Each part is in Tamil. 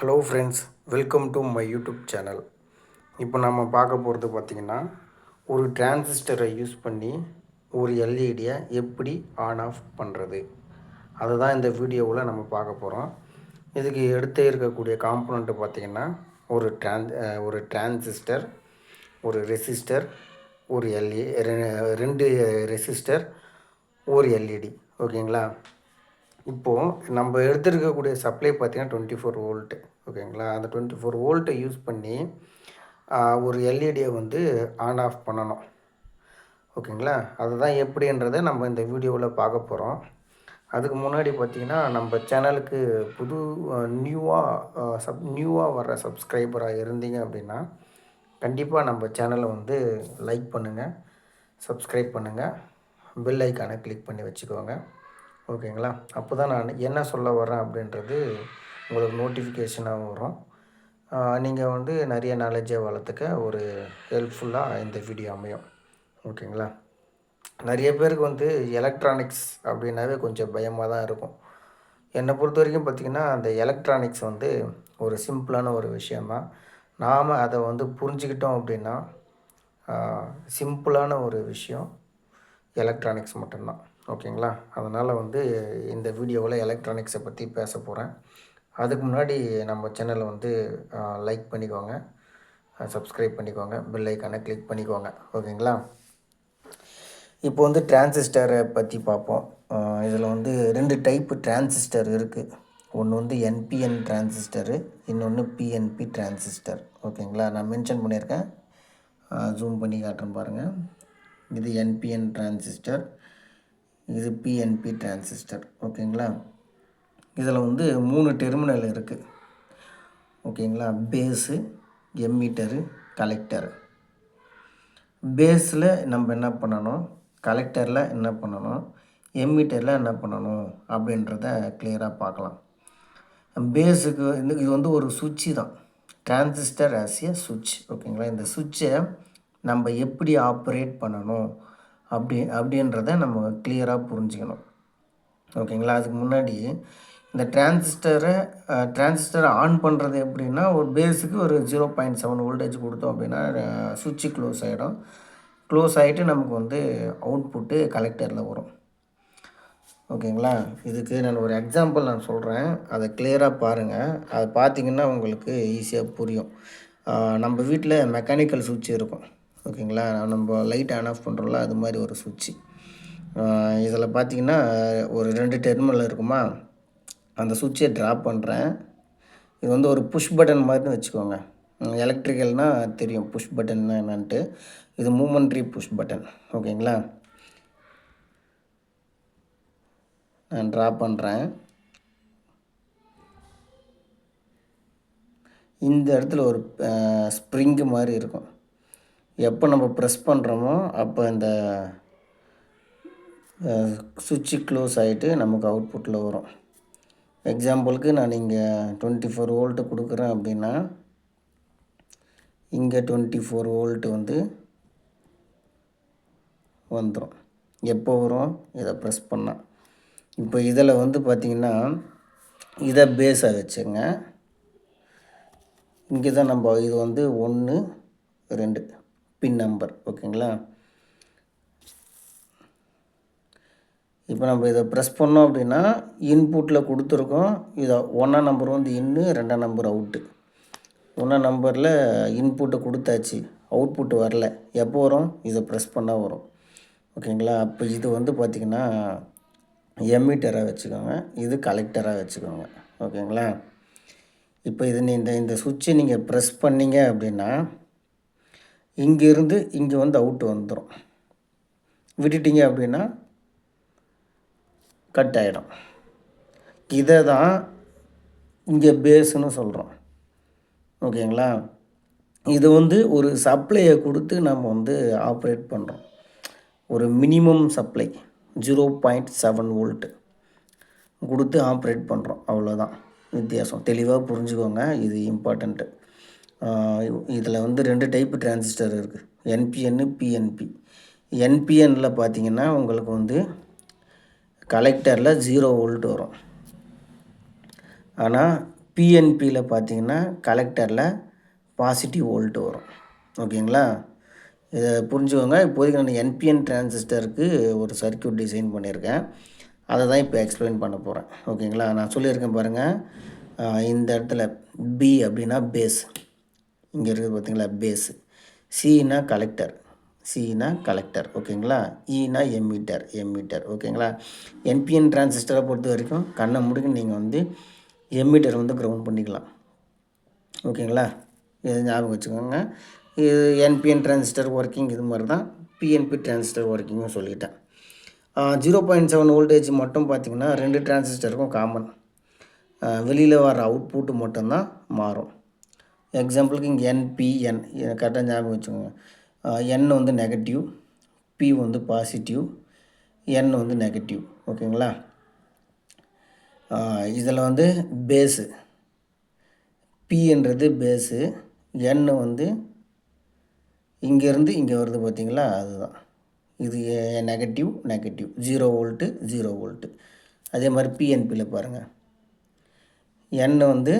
Hello friends welcome to my YouTube channel இப்போ நம்ம பார்க்க போகிறது பார்த்திங்கன்னா ஒரு டிரான்சிஸ்டரை யூஸ் பண்ணி ஒரு எல்இடியை எப்படி ஆன் ஆஃப் பண்ணுறது அதை தான் இந்த வீடியோவில் நம்ம பார்க்க போகிறோம் இதுக்கு எடுத்தே இருக்கக்கூடிய காம்பனண்ட்டு பார்த்திங்கன்னா ஒரு ட்ரான் ஒரு டிரான்சிஸ்டர் ஒரு ரெசிஸ்டர் ஒரு எல்இ ரெண்டு ரெசிஸ்டர் ஒரு எல்இடி ஓகேங்களா? இப்போது நம்ம எடுத்துருக்கக்கூடிய சப்ளை பார்த்தீங்கன்னா டுவெண்ட்டி ஃபோர் வோல்ட்டு ஓகேங்களா? அந்த டுவெண்ட்டி ஃபோர் வோல்ட்டை யூஸ் பண்ணி ஒரு எல்இடியை வந்து ஆன் ஆஃப் பண்ணணும். ஓகேங்களா? அதுதான் எப்படின்றத நம்ம இந்த வீடியோவில் பார்க்க போகிறோம் அதுக்கு முன்னாடி பார்த்தீங்கன்னா நம்ம சேனலுக்கு புது நியூவாக சப் நியூவாக வர்ற சப்ஸ்கிரைபராக இருந்தீங்க அப்படின்னா கண்டிப்பாக நம்ம சேனலை வந்து லைக் பண்ணுங்கள் சப்ஸ்கிரைப் பண்ணுங்கள் பெல் ஐக்கானை கிளிக் பண்ணி வச்சுக்கோங்க. ஓகேங்களா? அப்போ தான் நான் என்ன சொல்ல வரேன் அப்படின்றது உங்களுக்கு நோட்டிஃபிகேஷனாக வரும். நீங்கள் வந்து நிறைய நாலேஜை வளர்த்துக்க ஒரு ஹெல்ப்ஃபுல்லாக இந்த வீடியோ அமையும். ஓகேங்களா? நிறைய பேருக்கு வந்து எலக்ட்ரானிக்ஸ் அப்படின்னாவே கொஞ்சம் பயமாக தான் இருக்கும். என்னை பொறுத்த வரைக்கும் பார்த்திங்கன்னா அந்த எலக்ட்ரானிக்ஸ் வந்து ஒரு சிம்பிளான ஒரு விஷயந்தான் நாம் அதை வந்து புரிஞ்சுக்கிட்டோம் அப்படின்னா சிம்பிளான ஒரு விஷயம் எலக்ட்ரானிக்ஸ் மட்டும்தான். ஓகேங்களா? அதனால் வந்து இந்த வீடியோவில் எலக்ட்ரானிக்ஸை பற்றி பேச போகிறேன் அதுக்கு முன்னாடி நம்ம சேனலை வந்து லைக் பண்ணிக்கோங்க. சப்ஸ்கிரைப் பண்ணிக்கோங்க. பெல் ஐக்கானை கிளிக் பண்ணிக்கோங்க. ஓகேங்களா? இப்போ வந்து டிரான்சிஸ்டரை பற்றி பார்ப்போம். இதில் வந்து ரெண்டு டைப்பு டிரான்சிஸ்டர் இருக்குது ஒன்று வந்து என்பிஎன் டிரான்சிஸ்டரு இன்னொன்று பிஎன்பி டிரான்சிஸ்டர் ஓகேங்களா? நான் மென்ஷன் பண்ணியிருக்கேன். ஜூம் பண்ணி காட்டுறேன் பாருங்கள் இது என்பிஎன் டிரான்சிஸ்டர் இது பிஎன்பி டிரான்சிஸ்டர் ஓகேங்களா? இதில் வந்து மூணு டெர்மினல் இருக்குது ஓகேங்களா? பேஸு எம்மீட்டரு கலெக்டரு பேஸில் நம்ம என்ன பண்ணணும்? கலெக்டரில் என்ன பண்ணணும்? எம்மீட்டரில் என்ன பண்ணணும்? அப்படின்றத கிளியராக பார்க்கலாம். பேஸுக்கு இந்த இது வந்து ஒரு சுவிட்சு தான். டிரான்சிஸ்டர் ஆஸ் ஏ சுவிட்ச். ஓகேங்களா? இந்த சுவிட்சை நம்ம எப்படி ஆப்ரேட் பண்ணணும்? அப்படி அப்படின்றத நம்ம கிளியராக புரிஞ்சுக்கணும். ஓகேங்களா? அதுக்கு முன்னாடி இந்த டிரான்சிஸ்டரை டிரான்சிஸ்டரை ஆன் பண்ணுறது எப்படின்னா ஒரு பேஸுக்கு ஒரு ஜீரோ பாயிண்ட் செவன் வோல்டேஜ் கொடுத்தோம் அப்படின்னா சுவிட்சு க்ளோஸ் ஆகிடும் க்ளோஸ் ஆகிட்டு நமக்கு வந்து அவுட்புட்டு கலெக்டரில் வரும். ஓகேங்களா? இதுக்கு நான் ஒரு எக்ஸாம்பிள் நான் சொல்கிறேன் அதை கிளியராக பாருங்கள் அதை பார்த்தீங்கன்னா உங்களுக்கு ஈஸியாக புரியும். நம்ம வீட்டில் மெக்கானிக்கல் சுவிட்ச் இருக்கும். ஓகேங்களா? நம்ம லைட் ஆன் ஆஃப் பண்ணுறோம்ல அது மாதிரி ஒரு சுவிட்சு இதில் பார்த்தீங்கன்னா ஒரு ரெண்டு டெர்மினல் இருக்குமா? அந்த சுவிட்சை ட்ராப் பண்ணுறேன் இது வந்து ஒரு புஷ் பட்டன் மாதிரி வச்சுக்கோங்க. எலக்ட்ரிக்கல்னால் தெரியும். புஷ் பட்டன்னா என்னான்ட்டு. இது மூமெண்ட்ரி புஷ் பட்டன் ஓகேங்களா? நான் ட்ரா பண்ணுறேன் இந்த இடத்துல ஒரு ஸ்ப்ரிங்கு மாதிரி இருக்கும். எப்போ நம்ம ப்ரெஸ் பண்ணுறோமோ அப்போ இந்த சுவிட்சு க்ளோஸ் ஆகிட்டு நமக்கு அவுட்புட்டில் வரும். எக்ஸாம்பிளுக்கு நான் இங்கே டுவெண்ட்டி ஃபோர் வோல்ட்டு கொடுக்குறேன் அப்படின்னா இங்கே டுவெண்ட்டி ஃபோர் வோல்ட்டு வந்து வந்துடும் எப்போ வரும்? இதை ப்ரெஸ் பண்ணால் இப்போ இதில் வந்து பார்த்திங்கன்னா இதை பேஸாக வச்சுங்க. இங்கே தான் நம்ம இது வந்து ஒன்று ரெண்டு பின் நம்பர் ஓகேங்களா இப்போ நம்ம இதை ப்ரெஸ் பண்ணோம் அப்படின்னா இன்புட்டில் கொடுத்துருக்கோம். இதை ஒன்றாம் நம்பர் வந்து இன்னு ரெண்டாம் நம்பர் அவுட்டு ஒன்றாம் நம்பரில் இன்புட்டை கொடுத்தாச்சு. அவுட்புட் வரல. எப்போ வரும்? இதை ப்ரெஸ் பண்ணால் வரும். ஓகேங்களா? அப்போ இது வந்து பார்த்திங்கன்னா எம்மிட்டராக வச்சுக்கோங்க. இது கலெக்டராக வச்சுக்கோங்க. ஓகேங்களா? இப்போ இது இந்த இந்த சுவிட்சை நீங்கள் ப்ரெஸ் பண்ணிங்க அப்படின்னா இங்கேருந்து இங்கே வந்து அவுட்டு வந்துடும் விட்டுட்டீங்க அப்படின்னா கட் ஆகிடும் இதை தான் இங்கே பேஸுன்னு சொல்கிறோம் ஓகேங்களா? இது வந்து ஒரு சப்ளையை கொடுத்து நம்ம வந்து ஆப்ரேட் பண்ணுறோம் ஒரு minimum supply zero point seven volt கொடுத்து ஆப்ரேட் பண்ணுறோம் அவ்வளோதான் வித்தியாசம். தெளிவாக புரிஞ்சுக்கோங்க. இது இம்பார்ட்டண்ட்டு இதில் வந்து ரெண்டு டைப்பு டிரான்சிஸ்டர் இருக்குது என்பிஎன்னு பிஎன்பி என்பிஎன்னில் பார்த்தீங்கன்னா உங்களுக்கு வந்து கலெக்டரில் ஜீரோ வோல்ட் வரும். ஆனால் பிஎன்பியில் பார்த்தீங்கன்னா கலெக்டரில் பாசிட்டிவ் வோல்ட் வரும். ஓகேங்களா? இதை புரிஞ்சுக்கோங்க. இப்போதைக்கு நான் என்பிஎன் டிரான்சிஸ்டருக்கு ஒரு சர்க்கியூட் டிசைன் பண்ணியிருக்கேன். அதை தான் இப்போ எக்ஸ்பிளைன் பண்ண போகிறேன் ஓகேங்களா? நான் சொல்லியிருக்கேன் பாருங்கள் இந்த இடத்துல பி அப்படின்னா பேஸ் இங்கே இருக்குது பார்த்தீங்களா பேஸ் சின்னா கலெக்டர் சினா கலெக்டர் ஓகேங்களா இனா எம்மீட்டர் எம்மீட்டர் ஓகேங்களா என்பிஎன் டிரான்சிஸ்டரை பொறுத்த வரைக்கும் கண்ணை முடிக்க நீங்கள் வந்து எம்மீட்டர் வந்து க்ரௌண்ட் பண்ணிக்கலாம். ஓகேங்களா இது ஞாபகம் வச்சுக்கோங்க. இது என்பிஎன் டிரான்சிஸ்டர் ஒர்க்கிங் இது மாதிரி தான் பிஎன்பி டிரான்சிஸ்டர் ஒர்க்கிங்கும் சொல்லிட்டேன். ஜீரோ பாயிண்ட் செவன் வோல்டேஜ் மட்டும் பார்த்திங்கன்னா ரெண்டு டிரான்சிஸ்டருக்கும் காமன் வெளியில் வர அவுட்புட்டு மட்டும்தான் மாறும். எக்ஸாம்பிளுக்கு இங்கே என்பிஎன் கரெக்டாக ஞாபகம் வச்சுக்கோங்க. என் வந்து நெகட்டிவ் பி வந்து பாசிட்டிவ் என் வந்து நெகட்டிவ் ஓகேங்களா? இதில் வந்து பேஸு பின்றது பேஸு என் வந்து இங்கேருந்து இங்கே வருது பார்த்திங்களா அதுதான். இது negative negative zero volt zero volt அதே மாதிரி பிஎன்பியில் பாருங்கள் என் வந்து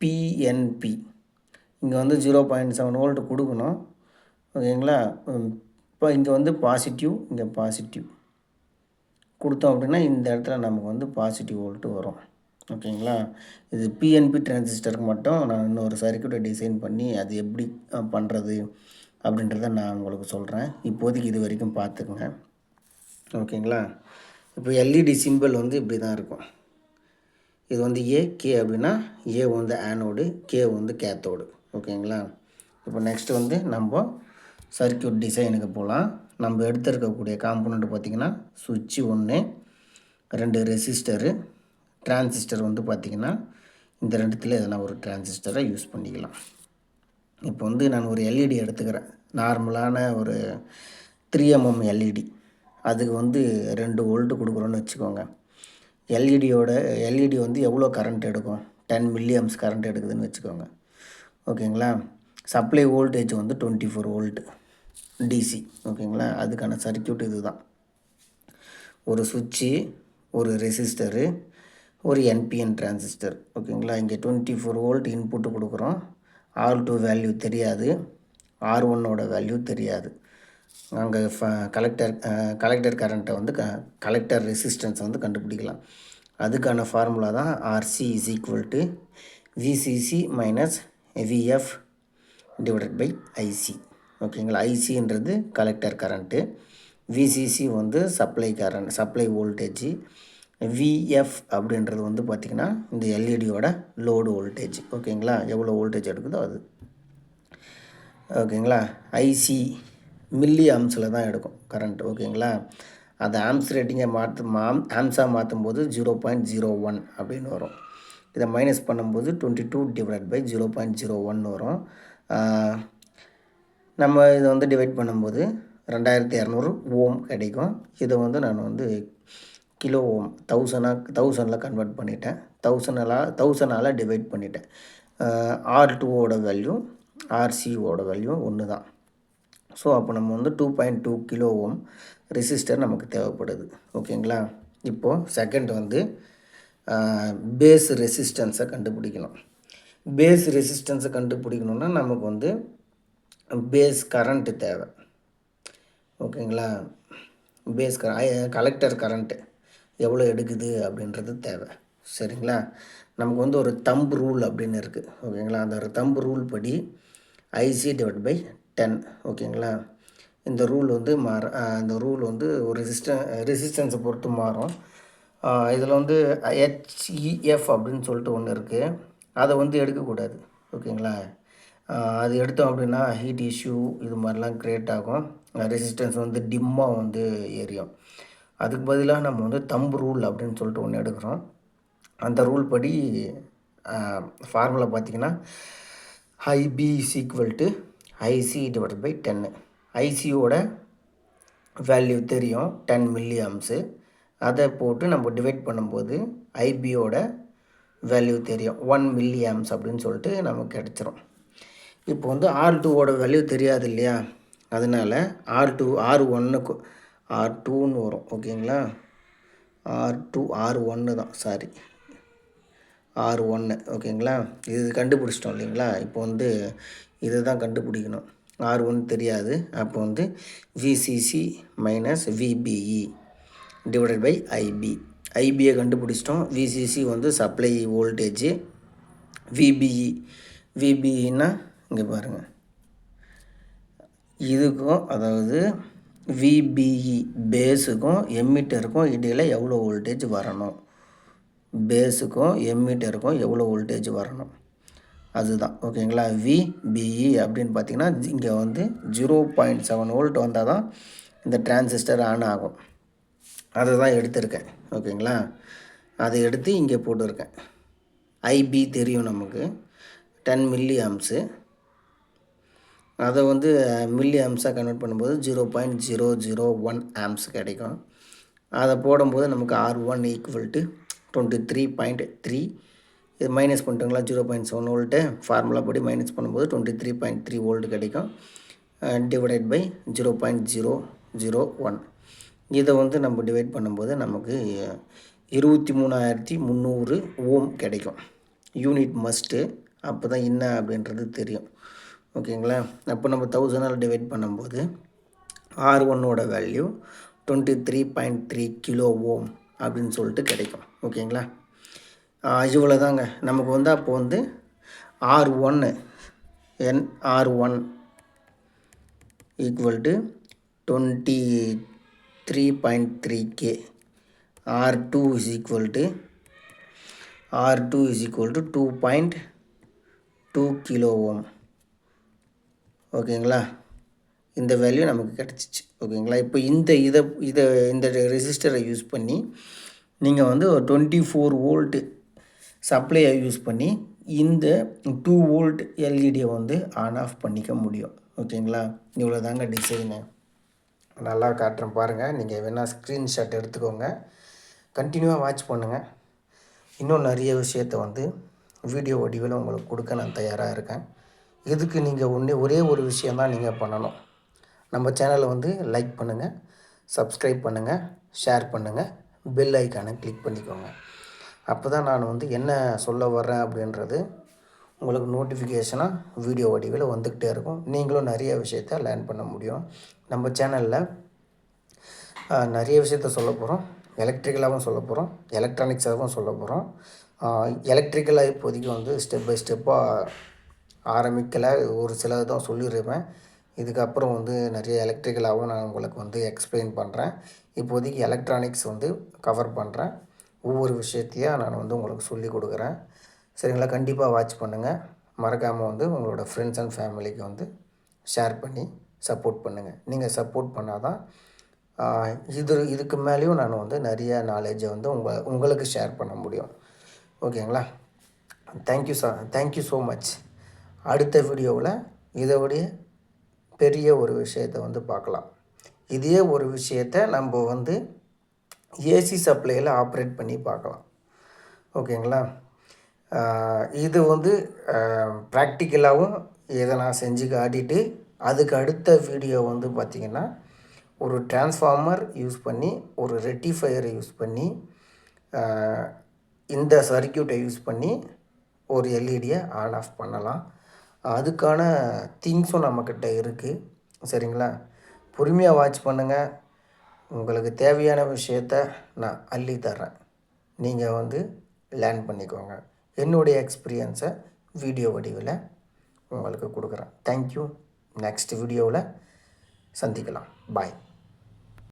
பிஎன்பி இங்கே வந்து ஜீரோ பாயிண்ட் செவன் வோல்ட்டு கொடுக்கணும். ஓகேங்களா? இப்போ இங்கே வந்து பாசிட்டிவ் இங்கே பாசிட்டிவ் கொடுத்தோம் அப்படின்னா இந்த இடத்துல நமக்கு வந்து பாசிட்டிவ் வோல்ட்டு வரும். ஓகேங்களா? இது பிஎன்பி டிரான்சிஸ்டருக்கு மட்டும் நான் இன்னொரு சர்க்கியூட்டை டிசைன் பண்ணி அது எப்படி பண்ணுறது அப்படின்றத நான் உங்களுக்கு சொல்கிறேன் இப்போதைக்கு இது வரைக்கும் பார்த்துக்குங்க. ஓகேங்களா? இப்போ எல்இடி சிம்பிள் வந்து இப்படி தான் இருக்கும். இது வந்து ஏ கே அப்படின்னா ஏ வந்து ஆனோடு கே வந்து கேத்தோடு ஓகேங்களா? இப்போ நெக்ஸ்ட்டு வந்து நம்ம சர்க்கியூட் டிசைனுக்கு போகலாம் நம்ம எடுத்துருக்கக்கூடிய காம்பனண்ட் பார்த்திங்கன்னா சுவிட்சு ஒன்று ரெண்டு ரெசிஸ்டரு டிரான்சிஸ்டர் வந்து பார்த்திங்கன்னா இந்த ரெண்டுத்தில் எதனா ஒரு டிரான்சிஸ்டரை யூஸ் பண்ணிக்கலாம். இப்போ வந்து நான் ஒரு எல்இடி எடுத்துக்கிறேன். நார்மலான ஒரு த்ரீ எம்எம் எல்இடி அதுக்கு வந்து ரெண்டு வோல்ட்டு கொடுக்குறோன்னு வச்சுக்கோங்க. எல்இடியோட எல்இடி வந்து எவ்வளோ கரண்ட் எடுக்கும்? டென் மில்லியம்ஸ் கரண்ட் எடுக்குதுன்னு வச்சுக்கோங்க. ஓகேங்களா? சப்ளை வோல்டேஜ் வந்து டுவெண்ட்டி ஃபோர் வோல்ட்டு டிசி ஓகேங்களா? அதுக்கான சர்க்கியூட் இது தான் ஒரு சுவிட்சு ஒரு ரெசிஸ்டரு ஒரு என்பிஎன் டிரான்சிஸ்டர். ஓகேங்களா? இங்கே டுவெண்ட்டி ஃபோர் வோல்ட் இன்புட்டு கொடுக்குறோம். ஆர் டூ வேல்யூ தெரியாது. ஆர் ஒன்னோட வேல்யூ தெரியாது. அங்கே ஃப கலெக்டர் கலெக்டர் கரண்ட்டை வந்து க கலெக்டர் ரெசிஸ்டன்ஸ் வந்து கண்டுபிடிக்கலாம். அதுக்கான ஃபார்முலா தான் RC is equal to VCC minus VF divided by IC ஓகேங்களா ஐசின்றது கலெக்டர் கரண்ட்டு விசிசி வந்து supply current supply voltage VF அப்படின்றது வந்து பார்த்திங்கன்னா இந்த எல்இடியோட லோடு வோல்டேஜ் ஓகேங்களா எவ்வளோ வோல்டேஜ் எடுக்குதோ அது. ஓகேங்களா ஐசி மில்லி ஆம்ஸில் தான் எடுக்கும் கரண்ட் ஓகேங்களா அதை ஆம்ஸ் ரேட்டிங்கை மாற்று ஆம் ஆம்ஸாக மாற்றும் போது ஜீரோ பாயிண்ட் ஜீரோ ஒன் அப்படின்னு வரும். இதை மைனஸ் பண்ணும்போது twenty two divide by zero point zero one வரும் நம்ம இதை வந்து டிவைட் பண்ணும்போது ரெண்டாயிரத்தி இரநூறு ஓம் கிடைக்கும். இதை வந்து நான் வந்து கிலோ ஓம் தௌசண்டாக தௌசண்டில் கன்வெர்ட் பண்ணிட்டேன். தௌசண்டெல்லாம் தௌசண்டால் டிவைட் பண்ணிட்டேன். ஆர் டூவோட வேல்யூ ஆர்சிஓட வேல்யூ ஒன்று தான் ஸோ அப்போ நம்ம வந்து two point two kilo ohm resistor நமக்கு தேவைப்படுது. ஓகேங்களா இப்போது செகண்ட் வந்து பேஸ் ரெசிஸ்டன்ஸை கண்டுபிடிக்கணும். பேஸ் ரெசிஸ்டன்ஸை கண்டுபிடிக்கணுன்னா நமக்கு வந்து பேஸ் கரண்ட்டு தேவை. ஓகேங்களா? பேஸ் க கலெக்டர் கரண்ட்டு எவ்வளோ எடுக்குது அப்படின்றது தேவை. சரிங்களா? நமக்கு வந்து ஒரு தம்பு ரூல் அப்படின்னு இருக்குது ஓகேங்களா? அந்த ஒரு தம்பு ரூல் படி ஐசி டிவைட் பை டென் ஓகேங்களா? இந்த ரூல் வந்து மாற இந்த ரூல் வந்து ஒரு ரெசிஸ்டன் ரெசிஸ்டன்ஸை பொறுத்து மாறும். இதில் வந்து ஹெச்இஎஃப் அப்படின்னு சொல்லிட்டு ஒன்று இருக்குது அதை வந்து எடுக்கக்கூடாது. ஓகேங்களா? அது எடுத்தோம் அப்படின்னா ஹீட் இஷ்யூ இது மாதிரிலாம் க்ரியேட் ஆகும். ரெசிஸ்டன்ஸ் வந்து டிம்மாக வந்து ஏரியும் அதுக்கு பதிலாக நம்ம வந்து தம்பு ரூல் அப்படின்னு சொல்லிட்டு ஒன்று எடுக்கிறோம். அந்த ரூல் படி ஃபார்முலா பார்த்திங்கன்னா IB is equal to IC divide by டென்னு ஐசியோட வேல்யூ தெரியும் டென் மில்லி ஆம்ஸு அதை போட்டு நம்ம டிவைட் பண்ணும்போது ஐபியோட வேல்யூ தெரியும். ஒன் மில்லி ஆம்ஸ் அப்படின்னு சொல்லிட்டு நமக்கு கிடச்சிரும். இப்போ வந்து ஆர் டூவோட வேல்யூ தெரியாது இல்லையா? அதனால் ஆர் டூ ஆர் ஒன்னுக்கு ஆர் டூன்னு வரும். ஓகேங்களா? ஆர் டூ ஆர் ஒன்று தான். சாரி ஆர் ஒன்று ஓகேங்களா? இது கண்டுபிடிச்சிட்டோம் இல்லைங்களா? இப்போ வந்து இதை தான் கண்டுபிடிக்கணும். ஆர் ஒன்று தெரியாது. அப்போ வந்து VCC minus VBE divided by IB ஐபியை கண்டுபிடிச்சிட்டோம். விசிசி வந்து சப்ளை வோல்டேஜ் விபிஇ விபிஇன்னா இங்கே பாருங்கள் இதுக்கும் அதாவது விபிஇ பேஸுக்கும் எம்மிட்டருக்கும் இடையில் எவ்வளோ வோல்டேஜ் வரணும்? பேஸுக்கும் எம்மிட்டருக்கும் எவ்வளோ வோல்டேஜ் வரணும்? அதுதான். ஓகேங்களா? விபிஇ அப்படின்னு பார்த்தீங்கன்னா இங்கே வந்து ஜீரோ பாயிண்ட் செவன் வோல்ட் வந்தால் தான் இந்த டிரான்சிஸ்டர் ஆன் ஆகும். அதை தான் எடுத்திருக்கேன். ஓகேங்களா? அதை எடுத்து இங்கே போட்டிருக்கேன். ஐபி தெரியும் நமக்கு. டென் மில்லி ஆம்ஸு அதை வந்து மில்லி ஆம்ஸாக கன்வெர்ட் பண்ணும்போது zero point zero zero one amps கிடைக்கும். அதை போடும்போது நமக்கு R one equal to twenty three point three இது minus பண்ணிட்டோங்களா? Zero point seven volt formula படி மைனஸ் பண்ணும்போது twenty three point three volt கிடைக்கும் divided by zero point zero zero one இதை வந்து நம்ம டிவைட் பண்ணும்போது நமக்கு இருபத்தி மூணாயிரத்தி முந்நூறு ஓம் கிடைக்கும். யூனிட் மஸ்ட்டு அப்போ தான் என்ன அப்படின்றது தெரியும். ஓகேங்களா? அப்போ நம்ம தௌசண்டால் டிவைட் பண்ணும்போது ஆர் ஒன்னோட value twenty three point three kilo ohm அப்படின்னு சொல்லிட்டு கிடைக்கும். ஓகேங்களா? இவ்வளோ தாங்க நமக்கு வந்து அப்போ வந்து ஆர் ஒன்று என் R one equal to twenty three point three K R two is equal to R two is equal to two point two kilo ohm ஓகேங்களா இந்த வேல்யூ நமக்கு கிடச்சிச்சு. ஓகேங்களா இப்போ இந்த இதை இதை இந்த ரெசிஸ்டரை யூஸ் பண்ணி நீங்கள் வந்து ஒரு டுவெண்ட்டி ஃபோர் வோல்ட்டு சப்ளையை யூஸ் பண்ணி இந்த டூ வோல்ட் எல்இடியை வந்து ஆன் ஆஃப் பண்ணிக்க முடியும். ஓகேங்களா இவ்வளோ தாங்க டிசைனு நல்லா காட்டுறேன் பாருங்கள் நீங்கள் வேணால் ஸ்க்ரீன்ஷாட் எடுத்துக்கோங்க. கண்டினியூவாக வாட்ச் பண்ணுங்கள் இன்னும் நிறைய விஷயத்த வந்து வீடியோ வடிவில் உங்களுக்கு கொடுக்க நான் தயாராக இருக்கேன். இதுக்கு நீங்கள் ஒன்றே ஒரே ஒரு விஷயந்தான் நீங்கள் பண்ணணும். நம்ம சேனலை வந்து லைக் பண்ணுங்கள் சப்ஸ்கிரைப் பண்ணுங்கள் ஷேர் பண்ணுங்கள் பெல் ஐக்கானை கிளிக் பண்ணிக்கோங்க. அப்போ தான் நான் வந்து என்ன சொல்ல வர்றேன் அப்படின்றது உங்களுக்கு நோட்டிஃபிகேஷனாக வீடியோ வடிவில் வந்துக்கிட்டே இருக்கும். நீங்களும் நிறைய விஷயத்த லேர்ன் பண்ண முடியும். நம்ம சேனலில் நிறைய விஷயத்த சொல்ல போகிறோம் எலக்ட்ரிக்கலாகவும் சொல்ல போகிறோம் எலக்ட்ரானிக்ஸாகவும் சொல்ல போகிறோம் எலக்ட்ரிக்கலாக இப்போதைக்கு வந்து ஸ்டெப் பை ஸ்டெப்பாக ஆரம்பிக்கலை. ஒரு சிலது தான் சொல்லிடுவேன் இதுக்கப்புறம் வந்து நிறைய எலக்ட்ரிக்கலாகவும் நான் உங்களுக்கு வந்து எக்ஸ்பிளைன் பண்ணுறேன் இப்போதைக்கு எலக்ட்ரானிக்ஸ் வந்து கவர் பண்ணுறேன் ஒவ்வொரு விஷயத்தையும் நான் வந்து உங்களுக்கு சொல்லி கொடுக்குறேன். சரிங்களா? கண்டிப்பாக வாட்ச் பண்ணுங்கள் மறக்காமல் வந்து உங்களோட ஃப்ரெண்ட்ஸ் அண்ட் ஃபேமிலிக்கு வந்து ஷேர் பண்ணி சப்போர்ட் பண்ணுங்கள் நீங்கள் சப்போர்ட் பண்ணால் தான் இது இதுக்கு மேலேயும் நான் வந்து நிறைய நாலேஜை வந்து உங்கள் உங்களுக்கு ஷேர் பண்ண முடியும். ஓகேங்களா? Thank you sir thank you so much அடுத்த வீடியோவில் இதோடைய பெரிய ஒரு விஷயத்தை வந்து பார்க்கலாம். இதே ஒரு விஷயத்தை நம்ம வந்து ஏசி சப்ளையில் ஆப்ரேட் பண்ணி பார்க்கலாம். ஓகேங்களா? இது வந்து ப்ராக்டிக்கலாகவும் இதை நான் செஞ்சு காட்டிட்டு அதுக்கு அடுத்த வீடியோ வந்து பார்த்திங்கன்னா ஒரு டிரான்ஸ்ஃபார்மர் யூஸ் பண்ணி ஒரு ரெட்டிஃபையரை யூஸ் பண்ணி இந்த சர்க்கியூட்டை யூஸ் பண்ணி ஒரு எல்இடியை ஆன் ஆஃப் பண்ணலாம். அதுக்கான திங்ஸும் நம்மக்கிட்ட இருக்குது சரிங்களா? பொறுமையாக வாட்ச் பண்ணுங்கள் உங்களுக்கு தேவையான விஷயத்த நான் அள்ளி தர்றேன். நீங்கள் வந்து லேர்ன் பண்ணிக்கோங்க. என்னுடைய எக்ஸ்பீரியன்ஸை வீடியோ வடிவில் உங்களுக்கு கொடுக்குறேன். தேங்க்யூ நெக்ஸ்ட் வீடியோவில் சந்திக்கலாம். பாய்